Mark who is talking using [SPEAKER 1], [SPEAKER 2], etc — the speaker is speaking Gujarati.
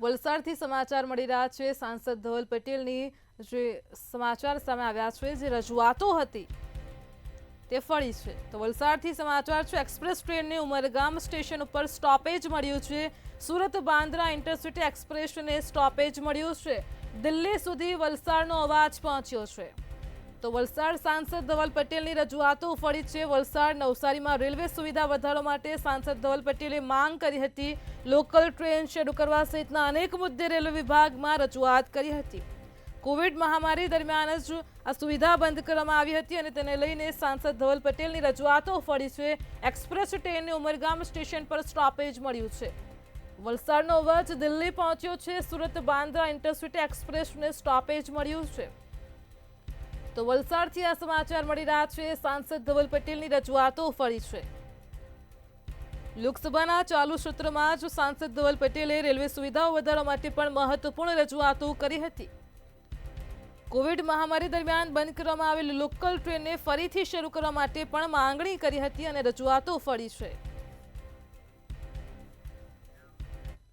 [SPEAKER 1] વલસાડથી સમાચાર મળી રહ્યા છે. સાંસદ ધવલ પટેલની જે સમાચાર સામે આવ્યા છે, જે રજૂઆતો હતી, તે ફળી છે. તો વલસાડથી સમાચાર છે, એક્સપ્રેસ ટ્રેનને ઉમરગામ સ્ટેશન ઉપર સ્ટોપેજ મળ્યું છે. સુરત બાંદ્રા ઇન્ટરસિટી એક્સપ્રેસને સ્ટોપેજ મળ્યું છે. દિલ્હી સુધી વલસાડનો અવાજ પહોંચ્યો છે. તો વલસાડ સાંસદ ધવલ પટેલની રજૂઆતો ફળી છે. વલસાડ નવસારીમાં રેલવે સુવિધા વધારવા માટે સાંસદ ધવલ પટેલે માંગ કરી હતી. લોકલ ટ્રેન શરૂ કરવા સહિતના અનેક મુદ્દે રેલવે વિભાગમાં રજૂઆત કરી હતી. કોવિડ મહામારી દરમિયાન જ આ સુવિધા બંધ કરવામાં આવી હતી અને તેને લઈને સાંસદ ધવલ પટેલની રજૂઆતો ફળી છે. એક્સપ્રેસ ટ્રેનને ઉમરગામ સ્ટેશન પર સ્ટોપેજ મળ્યું છે. વલસાડનો અવાજ દિલ્હી પહોંચ્યો છે. સુરત બાંદ્રા ઇન્ટરસિટી એક્સપ્રેસને સ્ટોપેજ મળ્યું છે. તો વલસાડથી આ સમાચાર મળી રહ્યા છે. સાંસદ ધવલ પટેલની રજૂઆતો ફળી છે. લોકસભાના ચાલુ સત્રમાં જ સાંસદ ધવલ પટેલે રેલવે સુવિધાઓ વધારવા માટે પણ મહત્વપૂર્ણ રજૂઆતો કરી હતી. કોવિડ મહામારી દરમિયાન બંધ કરવામાં આવેલી લોકલ ટ્રેનને ફરીથી શરૂ કરવા માટે પણ માંગણી કરી હતી અને રજૂઆતો ફળી છે.